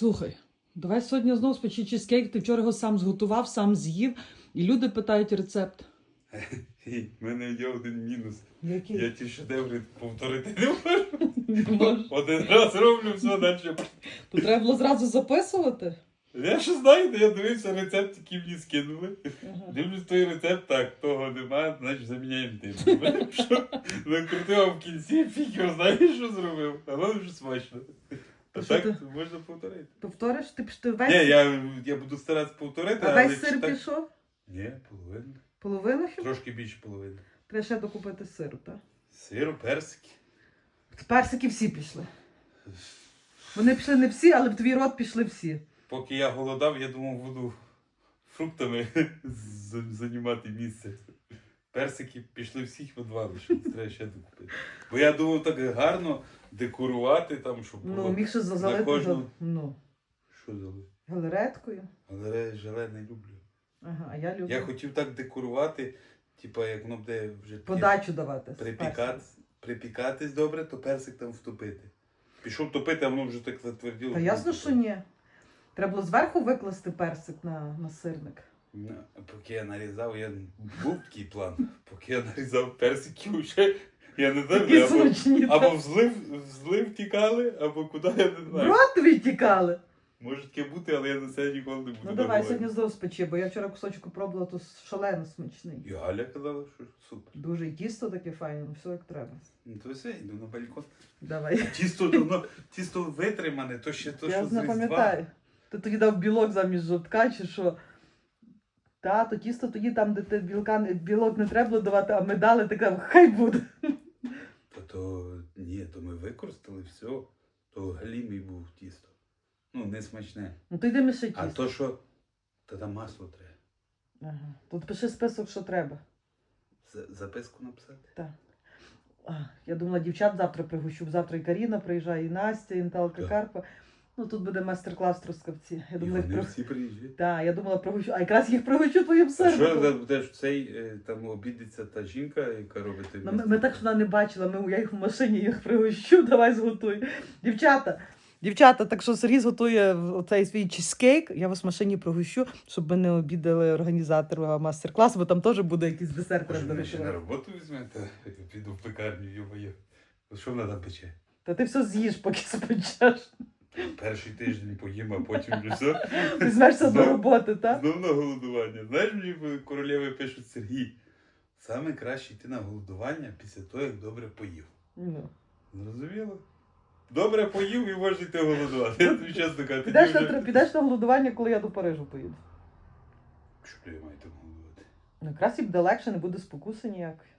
Слухай, давай сьогодні знову спечи чизкейк, ти вчора його сам зготував, сам з'їв, і люди питають рецепт. У мене є один мінус. Який? Я ті шедеври повторити не можу. Один раз роблю, все далі. Тут треба було зразу записувати. Я ще знаю, я дивився рецепт, який мені скинули. Ага. Дивлюсь той рецепт, так, того немає, значить заміняємо тим. Накрутив в кінці, фіг його знаєш, що зробив. Але вже смачно. А що так ти? можна повторити. Повториш? Ти, ти весь, Ні, я, я буду старатися повторити, а але весь чи сир так... пішов? Ні, половину. Половину хіба? Трошки більше половини. Треба ще докупити сиру, так? Сиру, персики. Персики всі пішли. Вони пішли не всі, але в твій рот пішли всі. Поки я голодав, я думав, буду фруктами з- займати місце. Персики пішли всіх в два лише, треба ще докупити. Бо я думав так гарно декорувати там, щоб було. Ну, міг ще за- залити кожну- за- ну, Що дали? галереткою. Але желе не люблю. Ага, а я люблю Я хотів так декорувати, типа як воно буде вже таке подачу давати. з припікати, припікатись добре, то персик там втопити. Пішов топити, а воно вже так затверділо. Та ясно, що ні. Треба було зверху викласти персик на, на сирник. Ну, Поки я нарізав, я був такий план. Поки я нарізав персиків, ще я не знаю, Такі або, смачні. або в злив, в злив тікали, або куди я не знаю. рот тобі тікали. Може таке бути, але я на це ніколи не буду. Ну давай, сьогодні знову спечи, бо я вчора кусочок пробувала, то шалено смачний. І Галя казала, що супер. Дуже і тісто таке файне, ну, все як треба. Ну то все, йду на балкон. Давай. Тісто давно, тісто витримане, то ще то, я що з не Різдва. пам'ятаю. Ти тоді дав білок замість жовтка, чи що? Та, то тісто тоді там, де ти білка, білок не треба було давати, а ми дали, така хай буде. Та то ні, то ми використали все. То галімий був тісто. Ну, не смачне. Ну то йди ще тісто. А то що, та там масло треба. Ага. Тут пиши список, що треба. За- Записку написати. Так. Я думала, дівчат завтра пригощу. Завтра і Каріна приїжджає, і Настя, і Наталка. Карпа. Ну тут буде майстер-клас трускавці. Я думала, вони при... всі приїжджають. Так, я думала, пригощу. А якраз їх пригощу твоїм А що сирником. за будеш цей е, там обідеться та жінка, яка робить той Ну, ми, ми так що вона не бачила, ми, я їх в машині їх пригощу, давай зготуй. Дівчата, дівчата, так що Сергій зготує цей свій чизкейк, я вас в машині пригощу, щоб ми не обідали організатора мастер-класу, бо там теж буде якийсь десерт. Може, мене ще на роботу візьмете, піду в пекарню, йо-моє. Що вона там пече? Та ти все з'їш, поки спечеш. Перший тиждень поїм, а потім все. Візьмешся до роботи, так? Знов на голодування. Знаєш, мені королеви пишуть Сергій. Саме краще йти на голодування після того, як добре поїв. Ну. Зрозуміло? Добре поїв і можеш йти голодувати. Я тобі чесно кажу, Підеш, на, вже... тр- підеш на голодування, коли я до Парижу поїду. Що ти маю там голодувати? Ну, якраз і буде легше, не буде спокуси ніякої.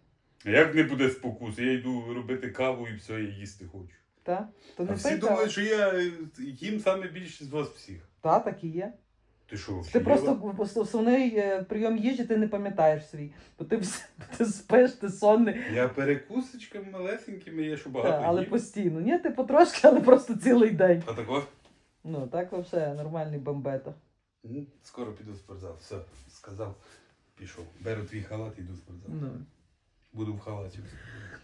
А як не буде спокус? Я йду робити каву і все, я їсти хочу. Та? То А всі пий думають, що я е, їм саме більше з вас всіх. Та, так і є. Ти що, Ти просто основний е, прийом їжі ти не пам'ятаєш свій. Бо ти, ти спиш, ти сонний. Я перекусочками малесенькими, я що Та, багато але їм. постійно. Ні, ти потрошки, але просто цілий день. А тако? Ну, так взагалі нормальний бомбета. М, Скоро піду в спортзал. Все, сказав. Пішов. Беру твій халат і йду в спортзал. Ну. Буду в халаті.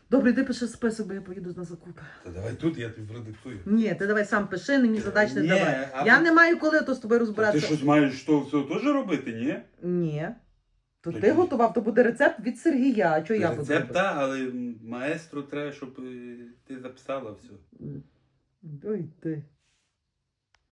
Добре, йди пиши список, бо я поїду на закупи. Та давай тут, я тобі продиктую. Ні, ти давай сам пиши, мені задач не Ні, давай. а Я ти- не маю коли то з тобою Та розбиратися. ти щось маєш то все теж робити, ні? Ні. То Тоді- ти готував, то буде рецепт від Сергія. А чого я буду? Рецепт, робити? та, але маестру треба, щоб е, ти записала все. Ой ти.